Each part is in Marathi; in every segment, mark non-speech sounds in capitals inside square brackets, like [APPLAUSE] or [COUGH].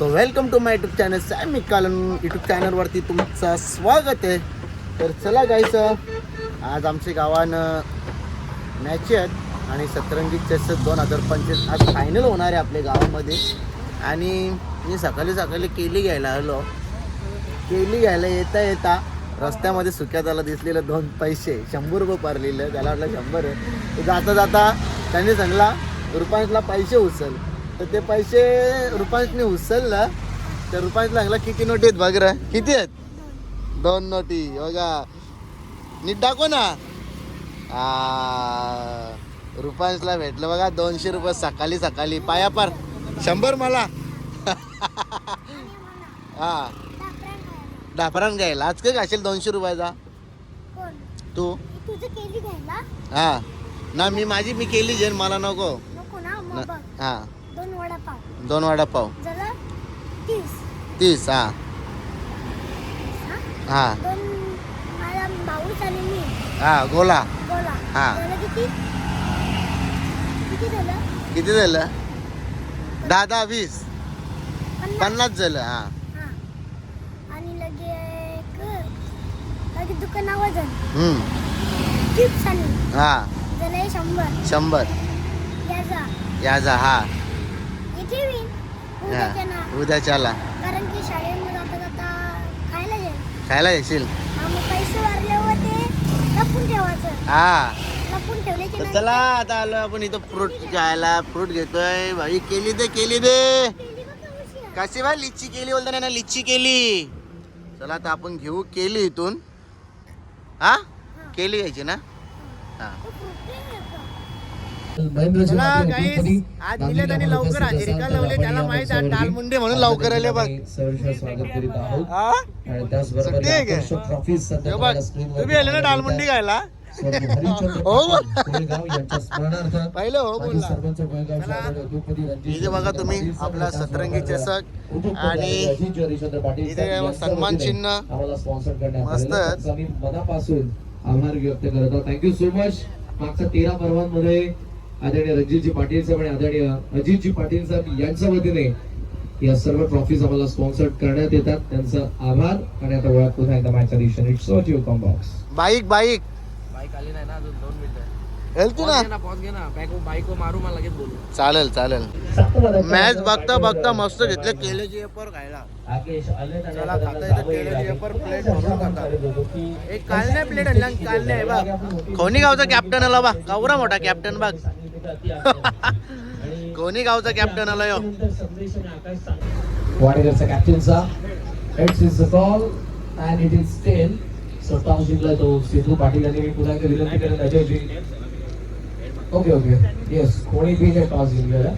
So welcome to my YouTube channel Sam Kalan YouTube चॅनलवरती तुमचं स्वागत आहे. तर चला गायचं आज आमच्या गावानं मॅच आहेत आणि सतरंगी चेस दोन हजार पंचवीस आज फायनल होणार आहे आपल्या गावामध्ये. आणि मी सकाळी सकाळी केली घ्यायला आलो. केली घ्यायला येता येता रस्त्यामध्ये सुक्या त्याला दिसलेलं दोन पैसे शंभर रुपये पारलेलं त्याला वाटलं शंभर आहे. जाता जाता त्यांनी सांगला रुपांशला पैसे उचल. तर ते पैसे रुपांशने उचललं. तर रुपांश लागला किती नोटी आहेत बघ रे किती आहेत? दोन नोटी. बघा. नीट दाखव ना. आ, रुपांशला भेटलं बघा. दोनशे रुपये सकाळी सकाळी. पाया पार. शंभर मला. [LAUGHS] हा. डाफरान घ्यायला. आज काय घाशील दोनशे रुपयाचा? तू. हा. ना मी माझी मी केली जेन. मला नको. हा. वडापाव. दोन वडापाव. जरा तीस. तीस हा. हा? हा. दोन मला भाऊच आणि मी. हा गोला. बोला हा. झालं किती? किती झालं? किती झालं? दहा दहा वीस. पन्नास. पन्नास झालं हा. हा. आणि लगे एक लगे दुकानावर झालं हम्म. चिप्स आणि हा. झालं हे शंभर. शंभर याचा याचा हा. उद्याच्या ना हा उद्याच्याला. कारण की शाळेमध्ये जाता जाता खायला जाईल खायला येशील? हा, मग पैसे वारल्यावर ते लपून ठेवायचं. हा. लपून ठेवले की तर नाही? चला आता आलो आपण इथं फ्रूट घ्यायला फ्रूट घेतोय. भाई केली दे केली दे. केली का कशी आहे? कशी बा लिच्ची केली बोलता ना लिच्ची केली. चला आता आपण घेऊ केली इथून. हा? केली घ्यायची ना? हा. तो fruit नाही आहे का? आज आणि लवकर हजेरी का लावले त्याला माहीत आहे डालमुंडे म्हणून लवकर आले बघ. स्वागत करीत आहोत. तुम्ही आले ना डालमुंडी. घ्यायला [LAUGHS] हो पहिलं हो इथे बघा तुम्ही आपला सतरंगी चषक आणि इथे सन्मान चिन्ह. मस्त. मनापासून आभार व्यक्त करत थँक्यू सो मच मागच्या तेरा पर्वांमध्ये आदरणीय रणजितजी पाटील साहेब आणि आदरणीय अजितजी पाटील साहेब यांच्या वतीने या सर्व ट्रॉफीज आम्हाला स्पॉन्सर करण्यात येतात. त्यांचा आभार. आणि आता ओळख पुन्हा एकदा माझ्या दिशेने. It's so you come box bike bike. Bike आली नाही ना अजून दोन मिनिटं. हेल तू पॉज ना घे ना पॉज घे ना. बाईक बाईक मारू मला लगेच बोलू. चालेल चालेल. मॅच बघता बघता मस्त घेतले केल्याची एपर खायला. चला खाता येतं केल्याची एपर प्लेट भरून खाता एक काल नाही प्लेट आणला काल नाही बा कोणी गावचा कॅप्टन आला बा कावरा मोठा कॅप्टन बघ. कोणी गावचा कॅप्टन आला यो. वाडेकरचा कॅप्टनचा it's is the call and it is ten so toss जिंकला तो सिद्धू पाटील यांनी मी पुन्हा एकदा विनंती करत अजयजी ओके ओके येस कोणी बी हे टॉस जिंकलेला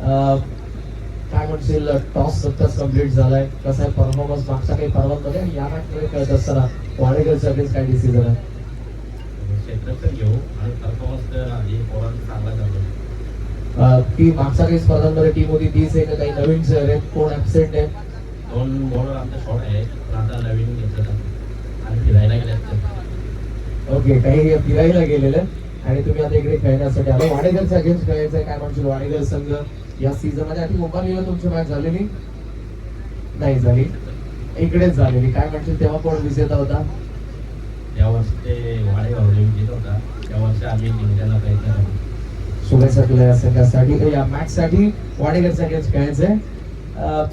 काय म्हणशील टॉस सत्ताच कंप्लीट झालाय. कसा आहे परफॉर्मन्स मागच्या काही पर्वांमध्ये आणि या मॅचमध्ये कळत असताना. वाडेकरचा अगेन्स्ट काय डिसिजन आहे क्षेत्रफळ घेऊ आणि परफॉर्मन्स चांगला. अं, ती मागच्या काही स्पर्धांमध्ये टीम होती तीच आहे का काही नवीन चेहरे आहेत? कोण ऍबसेंट आहे? दोन बॉलर आमच्या शॉर्ट आहे. आता नवीन घेतलं आणि फिरायला गेल्यात ओके काही फिरायला गेलेले आणि तुम्ही आता इकडे खेळण्यासाठी आलो वाडेकरचा अगेन्स्ट खेळायचं काय म्हणशील वाडेकर संघ? या सीझनमध्ये आधी मुंबईला तुमची मॅच झालेली? नाही झाली. इकडेच झालेली. काय म्हणशील तेव्हा कोण विजेता होता? या वर्षी ते विजेत होता. त्या वर्षी आम्ही जिंकायला प्रयत्न करू शुभेच्छा तुला या संघासाठी. या मॅच साठी वाडेकरचा अगेन्स्ट खेळायचंय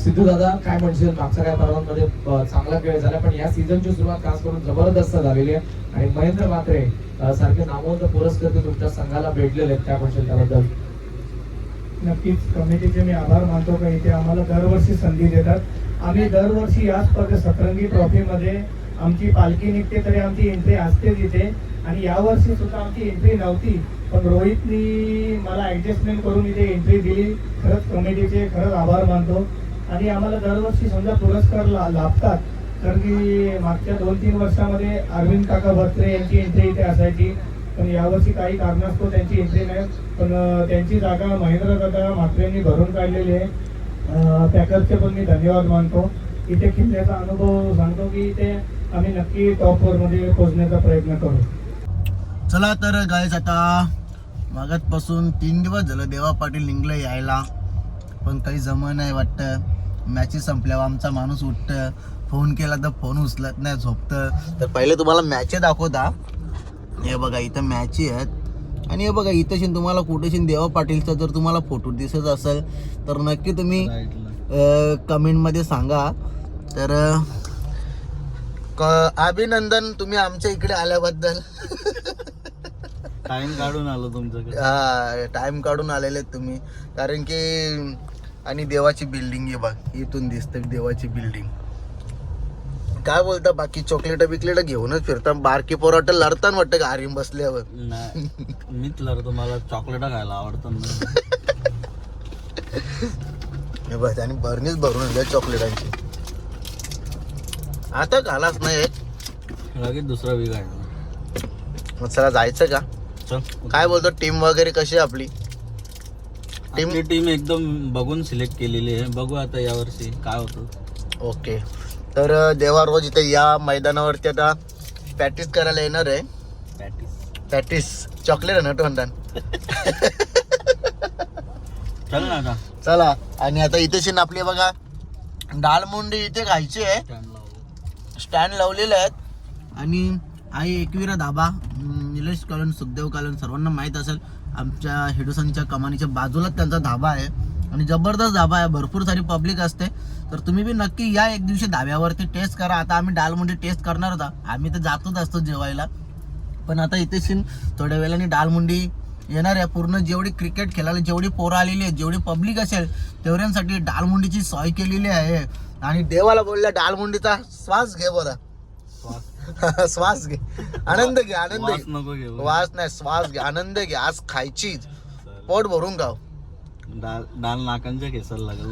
सिद्धू दादा काय म्हणशील? मागच्या काही पर्वांमध्ये चांगला खेळ झाला पण या सीझनची सुरुवात खास करून जबरदस्त झालेली आहे. आणि महेंद्र मात्रे सारखे नामवंत पुरस्कृत तुमच्या संघाला भेटलेले आहेत त्या कौशल्याबद्दल त्याबद्दल नक्कीच कमिटीचे मी आभार मानतो का इथे आम्हाला दरवर्षी संधी देतात. आम्ही दरवर्षी या स्पर्धे सतरंगी ट्रॉफीमध्ये आमची पालखी निघते तरी आमची एंट्री असते तिथे आणि यावर्षी सुद्धा आमची एंट्री नव्हती. पण रोहितनी मला ऍडजस्टमेंट करून इथे एंट्री दिली. खरंच कमिटीचे खरंच आभार मानतो. आणि आम्हाला दरवर्षी समजा पुरस्कार ला लाभतात कारण की मागच्या दोन तीन वर्षामध्ये अरविंद काका भत्रे यांची एंट्री इथे असायची. पण यावर्षी काही कारणास्तव त्यांची एंट्री नाही. पण त्यांची जागा महेंद्र दादा म्हात्रेंनी भरून काढलेली आहे. पॅकर्सचे पण मी धन्यवाद मानतो. इथे खेळण्याचा अनुभव सांगतो की इथे आम्ही नक्की टॉपमध्ये पोहोचण्याचा प्रयत्न करू. चला तर गायच आता मागतपासून तीन दिवस झालं देवा पाटील निघलं यायला. पण काही जमं नाही वाटतं. मॅचेस संपल्यावर आमचा माणूस उठतं. फोन केला तर फोन उचलत नाही झोपतं. तर पहिले तुम्हाला मॅचे दाखवता. हे बघा इथं मॅची आहेत. आणि हे बघा इथं तुम्हाला कुठेशी देवा पाटीलचा जर तुम्हाला फोटो दिसत असेल तर नक्की तुम्ही कमेंटमध्ये सांगा. तर अभिनंदन तुम्ही आमच्या इकडे आल्याबद्दल. टाइम काढून आलो तुमच्याकडे. हा टाइम काढून आलेले आहेत तुम्ही. कारण की आणि देवाची बिल्डिंग आहे बघ इथून दिसते देवाची बिल्डिंग काय बोलता बाकी चॉकलेट बिकलेट घेऊनच फिरता. बारकी पोराट लढताना वाटतं का आरीम बसल्यावर. नाही मीच लढतो मला चॉकलेट खायला आवडतं बघ आणि बरणीच भरून आणल्या चॉकलेटांची आता घालाच नाही लगेच दुसरा वीक आहे. मग चला जायचं का? चल. काय बोलतो टीम वगैरे कशी आपली? टीम टीम एकदम बघून सिलेक्ट केलेली आहे. बघू आता यावर्षी काय होतं. ओके तर देवा रोज इथे या मैदानावरती आता प्रॅक्टिस करायला येणार आहे. प्रॅक्टिस प्रॅक्टिस चॉकलेट आहे ना तो म्हणतात चल ना आता. चला. आणि आता इथे आपली बघा डालमुंडी इथे खायची आहे. स्टँड लावलेले आहेत. आणि आई एकविरा धाबा अं, निलेश कलन सुखदेव कलन सर्वांना माहीत असेल. आमच्या हेडुसनच्या कमानीच्या बाजूलाच त्यांचा धाबा आहे. आणि जबरदस्त धाबा आहे. भरपूर सारी पब्लिक असते. तर तुम्ही बी नक्की या एक दिवशी धाब्यावरती टेस्ट करा. आता आम्ही डालमुंडी टेस्ट करणार होता. आम्ही तर जातोच असतो जेवायला. पण आता इथे सीन थोड्या वेळाने डालमुंडी येणार आहे. पूर्ण जेवढी क्रिकेट खेळायला जेवढी पोरं आलेली आहे जेवढी पब्लिक असेल तेवढ्यांसाठी डालमुंडीची सोय केलेली आहे. आणि देवाला बोलल्या डालमुंडीचा श्वास घे बरं श्वास [LAUGHS] श्वास घे. आनंद घे आनंद वास घे वास नाही श्वास घे आनंद घे. आज खायचीच. पोट भरून गाव डाल डाल नाकांच्या केसाला लागल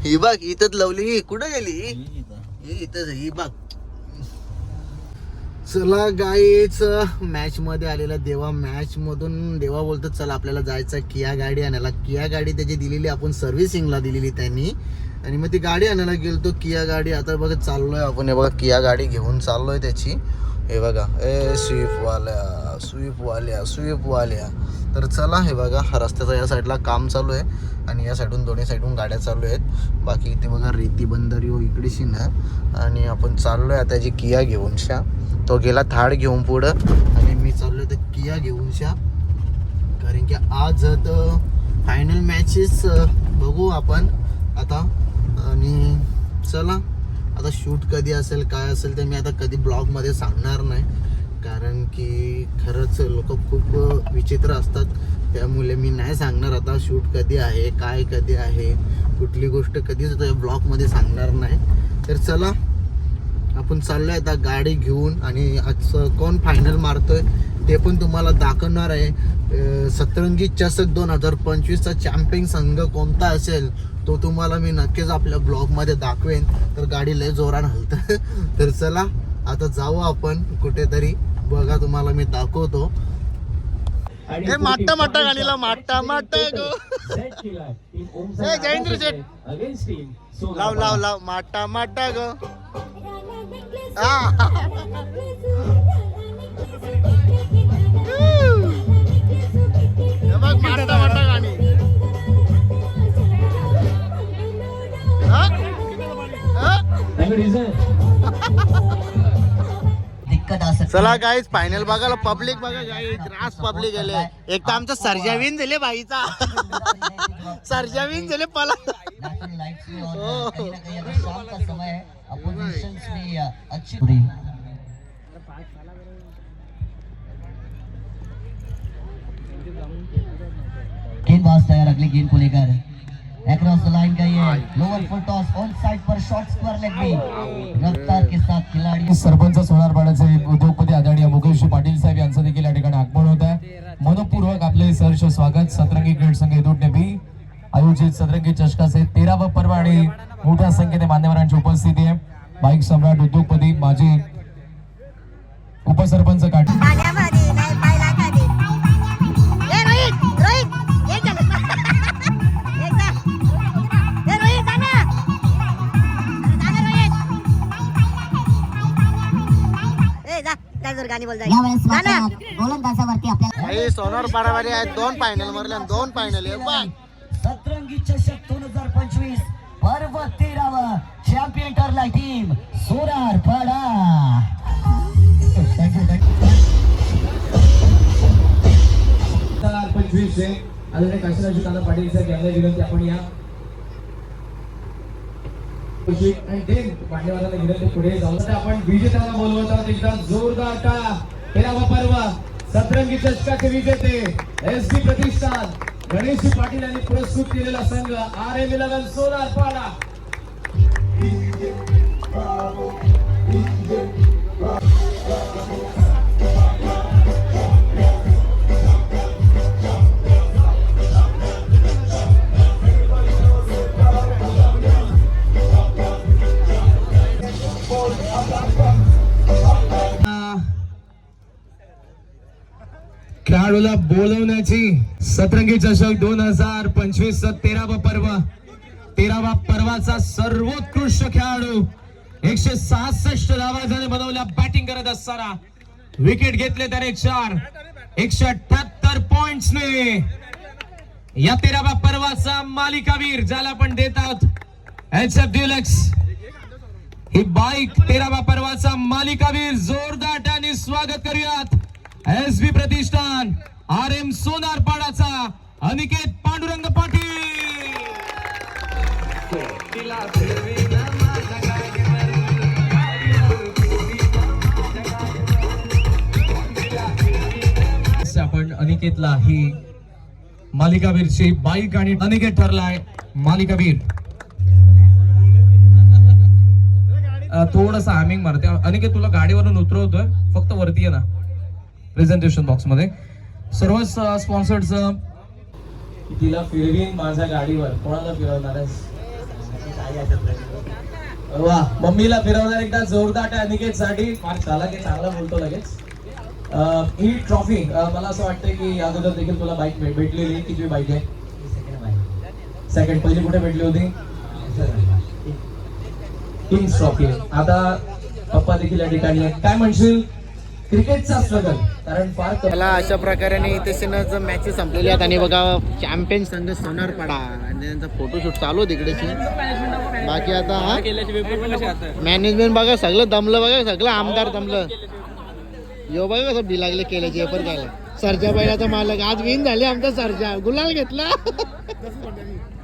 ही बघ इथंच लवली. कुठं गेली? इथं. ही इथंच ही बघ चला गाईच मॅच मध्ये आलेला देवा. मॅच मधून देवा बोलतो चला आपल्याला जायचं किया गाडी आणायला. किया गाडी त्याची दिलेली आपण सर्व्हिसिंगला दिलेली त्यांनी. आणि मग ती गाडी आणायला गेलतो किया गाडी. आता बघा चाललोय आपण. हे बघा किया गाडी घेऊन चाललोय त्याची. हे बघा ए स्विफ्ट वाल्या स्विफ्ट वाल्या स्विफ्ट वाल्या. तर चला हे बघा हा रस्त्याचा या साईडला काम चालू आहे आणि या साईडून दोन्ही साईडून गाड्या चालू आहेत. बाकी इथे बघा रेती बंदरी हो इकडेशी ना आणि आपण चाललो आहे आता जी किया घेऊन शा तो गेला थाड घेऊन पुढं. आणि मी चाललो आहे तर किया घेऊन शा कारण की आज तर फायनल मॅचेस बघू आपण. आता आणि चला. आता शूट कधी असेल काय असेल ते मी आता कधी ब्लॉगमध्ये सांगणार नाही. कारण की खरंच लोक खूप विचित्र असतात. त्यामुळे मी नाही सांगणार आता शूट कधी आहे काय कधी आहे कुठली गोष्ट कधीच ब्लॉगमध्ये सांगणार नाही. तर चला आपण चाललोय आता गाडी घेऊन आणि आजचं कोण फायनल मारतोय ते पण तुम्हाला दाखवणार आहे. सतरंगी चषक दोन हजार पंचवीसचा चॅम्पियन संघ कोणता असेल तो तुम्हाला मी नक्कीच आपल्या ब्लॉगमध्ये दाखवेन. तर गाडी लय जोरान हलतं. [LAUGHS] तर चला आता जाऊ आपण कुठेतरी. बघा तुम्हाला मी दाखवतो. आणि ए, माट्टा माट्टा गाणीला माट्टा माट्टा गो. सेट केलाय टीम ओम ए, जयेंद्र शेठ. अगेन्स्ट टीम लाव लाव लाव. माट्टा माट्टा ग. हे. बघ माट्टा माट्टा गाणी. हा? [LAUGHS] दिक्कत आ सकती चला गाईज फायनल बघायला पब्लिक बघा. गाईज रास पब्लिक आले. एक तर आमचा सर्जावीन झाले बाईचा सर्जावीन झाले पला समय है गेंदबाज तैयार अगली गेंद को अक्रॉस द लाइन का ये lower full toss on side per shot square leg में रफ्तार के साथ खिलाड़ी। सरपंच सोनारपाड्याचे उद्योगपती आदरणीय मुकेश पाटील साहेब यांचं देखील या ठिकाणी आगमन होत आहे. मनपूर्वक आपले सहर्ष स्वागत सतरंगी क्रीड संघ येदूट बी. आयोजित सतरंगी चषकाचे तेरावं पर्व आणि मोठ्या संख्येने मान्यवरांची उपस्थिती आहे. बाईक सम्राट उद्योगपती माजी उपसरपंच काठी जा त्या जर गाणी बोल जा यावेळेस गोलंदाजावरती आपल्याला काही सोनार पाडावारी आहेत. दोन फायनल मरल्या दोन फायनल बघ. सतरंगी सतरंगी चषक दोन हजार पंचवीस पर्व तेरावा चॅम्पियन ठरला टीम सोनार पाडा. पंचवीस आदरणीय काशीराज कांदा पाटील साहेब यांना विनंती आपण या. आणि ते पुढे जाऊन आपण विजेत्याला बोलवत आहोत एकदा जोरदार टाळा सतरंगी चषकात विजेते एस डी प्रतिष्ठान गणेश पाटील यांनी पुरस्कृत केलेला संघ आर एम इलेव्हन सोलार पाडा खेळाडूला बोलवण्याची सतरंगी चषक दोन हजार पंचवीस तेरावा पर्व. तेरावा पर्वाचा सर्वोत्कृष्ट खेळाडू एकशे सहासष्ट धावाजाने बनवल्या बॅटिंग करत असताना. विकेट घेतले त्याने चार. एकशे अठ्याहत्तर पॉइंट ने. या तेरावा पर्वाचा मालिकावीर ज्याला आपण देतात एच एफ डिलक्स ही बाईक तेरावा पर्वाचा मालिकावीर जोरदार स्वागत करूयात. एस बी प्रतिष्ठान आर एम सोनार पाडाचा अनिकेत पांडुरंग पाटील. आपण अनिकेतला ही मालिकावीरची बाईक आणि अनिकेत ठरलाय मालिकावीर. थोडस हॅमिंग मारते. अनिकेत तुला गाडीवरून उतरवतोय फक्त वरती ये ना. प्रेझेंटेशन बॉक्समध्ये. सर्व तिला फिरवीन माझ्या गाडीवर. कोणाला फिरवणार वा मम्मीला फिरवणार एकदा जोरदार आहे अनिकेत साठी फार चाला की चांगला बोलतो लगेच. ही ट्रॉफी मला असं वाटतं की अगोदर देखील तुला बाईक भेटलेली. किती बाईक आहे? सेकंड पहिली कुठे भेटली होती? किंग्स ट्रॉफी आता पप्पा देखील या ठिकाणी काय म्हणशील? क्रिकेटचा स्ट्रगल कारण फार त्याला अशा प्रकारे इथे मॅचेस संपलेल्या आहेत आणि बघा चॅम्पियन संघ सोनारपाडा. आणि त्यांचा फोटोशूट चालू तिकडेची. बाकी आता हा? मॅनेजमेंट बघा सगळं दमलं बघा सगळं आमदार दमलं. यो बघा कसं बी लागले केल्याचे पेपर घ्यायला सरजा बैलाचा मालक. आज विन झाले आमचा सरजा. गुलाल घेतला. [LAUGHS]